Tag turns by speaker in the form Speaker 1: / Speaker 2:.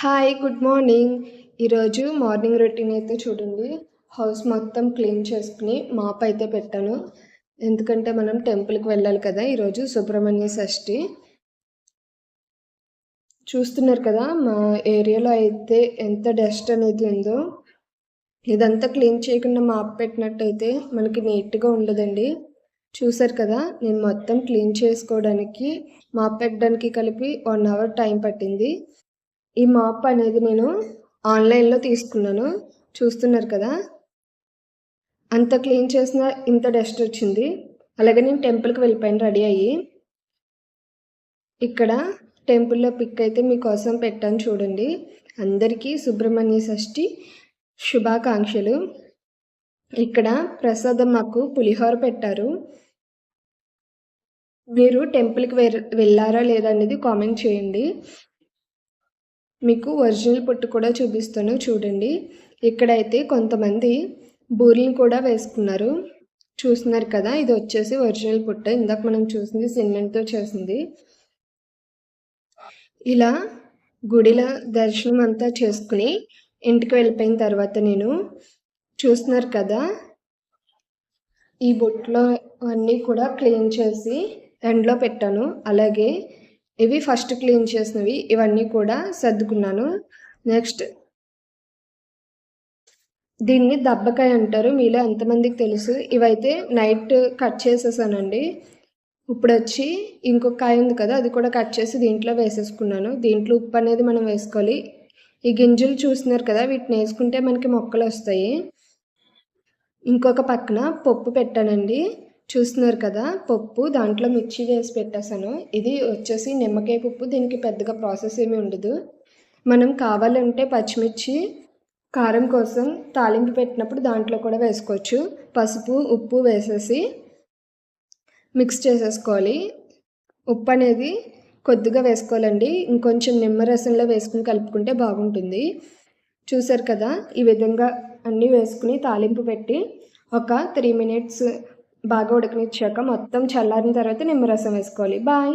Speaker 1: Hi good morning ఈరోజు morning routine అయితే చూడండి. హౌస్ మొత్తం క్లీన్ చేసుకుని మాప్ అయితే పెట్టాను. ఎందుకంటే మనం టెంపుల్కి వెళ్ళాలి కదా ఈరోజు సుబ్రహ్మణ్య షష్ఠి. చూస్తున్నారు కదా మా ఏరియాలో అయితే ఎంత డస్ట్ అనేది ఉందో. ఇదంతా క్లీన్ చేయకుండా మాప్ పెట్టినట్టయితే మనకి నీట్గా ఉండదండి. చూసారు కదా నేను మొత్తం క్లీన్ చేసుకోవడానికి మాప్ పెట్టడానికి కలిపి వన్ అవర్ టైం పట్టింది. ఈ మాప్ అనేది నేను ఆన్లైన్లో తీసుకున్నాను. చూస్తున్నారు కదా? అంత క్లీన్ చేసిన ఇంత డస్ట్ వచ్చింది. అలాగే నేను టెంపుల్కి వెళ్ళిపోయాను రెడీ అయ్యి. ఇక్కడ టెంపుల్లో పిక్ అయితే మీకోసం పెట్టాను చూడండి. అందరికీ సుబ్రహ్మణ్య షష్ఠి శుభాకాంక్షలు. ఇక్కడ ప్రసాదం మాకు పులిహోర పెట్టారు. మీరు టెంపుల్కి వెళ్ళారా లేదా అనేది కామెంట్ చేయండి. మీకు ఒరిజినల్ పొట్టు కూడా చూపిస్తాను చూడండి. ఇక్కడైతే కొంతమంది బూరెలు కూడా వేసుకున్నారు. చూస్తున్నారు కదా ఇది వచ్చేసి ఒరిజినల్ పుట్ట ఇందాక మనం చూసింది సిమెంట్తో చేసింది. ఇలా గుడిల దర్శనం అంతా చేసుకుని ఇంటికి వెళ్ళిపోయిన తర్వాత నేను చూస్తున్నారు కదా ఈ బొట్లో అన్నీ కూడా క్లీన్ చేసి ఎండ్లో పెట్టాను. అలాగే ఇవి ఫస్ట్ క్లీన్ చేసినవి. ఇవన్నీ కూడా సర్దుకున్నాను. నెక్స్ట్ దీన్ని దబ్బకాయ అంటారు. మీలో ఎంతమందికి తెలుసు? ఇవైతే నైట్ కట్ చేసేసానండి. ఇప్పుడు వచ్చి ఇంకొక కాయ ఉంది కదా అది కూడా కట్ చేసి దీంట్లో వేసేసుకున్నాను. దీంట్లో ఉప్పు అనేది మనం వేసుకోవాలి. ఈ గింజలు చూస్తున్నారు కదా వీటిని వేసుకుంటే మనకి మొక్కలు వస్తాయి ఇంకొక పక్కన పప్పు పెట్టానండి. చూస్తున్నారు కదా పప్పు దాంట్లో మిర్చి వేసి పెట్టేశాను. ఇది వచ్చేసి నిమ్మకాయ పప్పు దీనికి పెద్దగా ప్రాసెస్ ఏమీ ఉండదు. మనం కావాలంటే పచ్చిమిర్చి కారం కోసం తాలింపు పెట్టినప్పుడు దాంట్లో కూడా వేసుకోవచ్చు. పసుపు ఉప్పు వేసేసి మిక్స్ చేసేసుకోవాలి. ఉప్పు అనేది కొద్దిగా వేసుకోవాలండి. ఇంకొంచెం నిమ్మరసంలో వేసుకుని కలుపుకుంటే బాగుంటుంది. చూసారు కదా ఈ విధంగా అన్నీ వేసుకుని తాలింపు పెట్టి ఒక త్రీ మినిట్స్ బాగా ఉడకనిచ్చాక మొత్తం చల్లారిన తర్వాత నిమ్మరసం వేసుకోవాలి. బాయ్.